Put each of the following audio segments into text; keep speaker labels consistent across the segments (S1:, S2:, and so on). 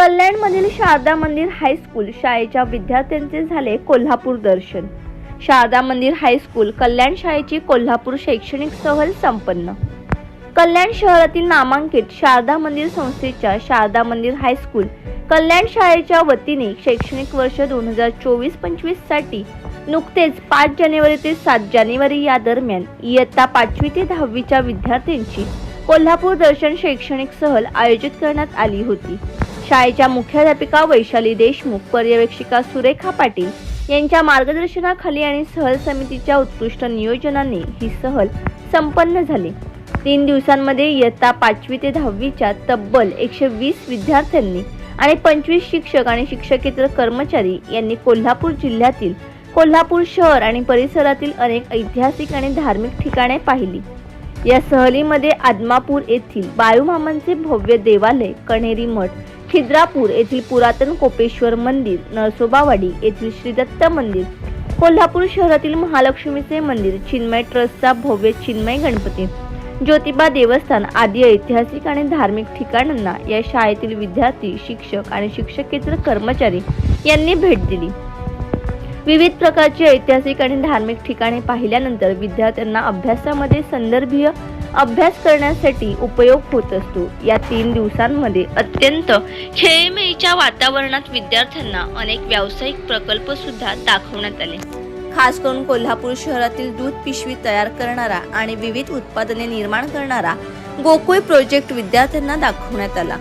S1: कल्याणमधील शारदा मंदिर हायस्कूल शाळेच्या विद्यार्थ्यांचे झाले कोल्हापूर दर्शन. शारदा मंदिर हायस्कूल कल्याण शाळेची कोल्हापूर शैक्षणिक सहल संपन्न. कल्याण शहरातील नामांकित शारदा मंदिर संस्थेच्या शारदा मंदिर हायस्कूल कल्याण शाळेच्या वतीने शैक्षणिक वर्ष दोन हजार चोवीस पंचवीससाठी नुकतेच पाच जानेवारी ते सात जानेवारी या दरम्यान इयत्ता पाचवी ते दहावीच्या विद्यार्थ्यांची कोल्हापूर दर्शन शैक्षणिक सहल आयोजित करण्यात आली होती. शाळेच्या मुख्याध्यापिका वैशाली देशमुख पर्यवेक्षिका सुरेखा पाटील यांच्या मार्गदर्शनाखाली आणि सहल समितीच्या उत्कृष्ट नियोजनाने ही सहल संपन्न झाली. तीन दिवसांमध्ये इयत्ता पाचवी ते दहावीच्या तब्बल एकशे वीस विद्यार्थ्यांनी आणि पंचवीस शिक्षक आणि शिक्षकेतर कर्मचारी यांनी कोल्हापूर जिल्ह्यातील कोल्हापूर शहर आणि परिसरातील अनेक ऐतिहासिक आणि धार्मिक ठिकाणे पाहिली. या सहलीमध्ये आदमापूर येथील बाळूमामांचे भव्य देवालय कण्हेरी मठ खिद्रापूर येथील पुरातन कोपेश्वर मंदिर नरसोबावाडी येथील श्री दत्त मंदिर कोल्हापूर शहरातील महालक्ष्मीचे मंदिर चिन्मय ट्रस्टचा भव्य चिन्मय गणपती ज्योतिबा देवस्थान आदी ऐतिहासिक आणि धार्मिक ठिकाणांना या शाळेतील विद्यार्थी शिक्षक आणि शिक्षकेतर कर्मचारी यांनी भेट दिली. विविध प्रकारची ऐतिहासिक आणि धार्मिक ठिकाणे पाहिल्यानंतर विद्यार्थ्यांना अभ्यासामध्ये संदर्भीय अभ्यास करण्यासाठी उपयोग होत असतो. या तीन दिवसांमध्ये अत्यंत खेळीमेळीच्या वातावरणात विद्यार्थ्यांना अनेक व्यावसायिक प्रकल्प सुद्धा दाखवण्यात आले. खास करून कोल्हापूर शहरातील दूध पिशवी तयार करणारा आणि विविध उत्पादने निर्माण करणारा गोकुळ प्रोजेक्ट विद्यार्थ्यांना दाखवण्यात आला.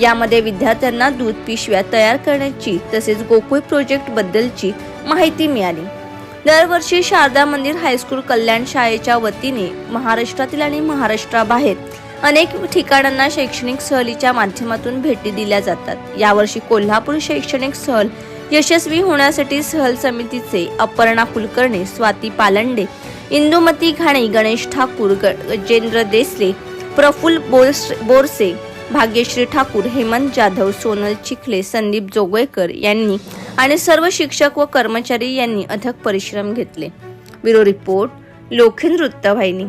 S1: यामध्ये विद्यार्थ्यांना दूध पिशव्या तयार करण्याची तसेच गोकुळ प्रोजेक्ट बद्दलची माहिती मिळाली. दरवर्षी शारदा मंदिर हायस्कूल कल्याण शाळेच्या वतीने महाराष्ट्रातील आणि महाराष्ट्राबाहेर अनेक ठिकाणांना शैक्षणिक सहलीच्या माध्यमातून भेटी दिल्या जातात. यावर्षी कोल्हापूर शैक्षणिक सहल यशस्वी होण्यासाठी सहल समितीचे अपर्णा कुलकर्णी स्वाती पालंडे इंदुमती घाणे गणेश ठाकूर गजेंद्र देसले प्रफुल्ल बोरस- बोरसे भाग्यश्री ठाकूर हेमंत जाधव सोनल चिखले संदीप जोगळेकर यांनी आणि सर्व शिक्षक व कर्मचारी यांनी अथक परिश्रम घेतले. ब्युरो रिपोर्ट लोखिन वृत्तवाहिनी.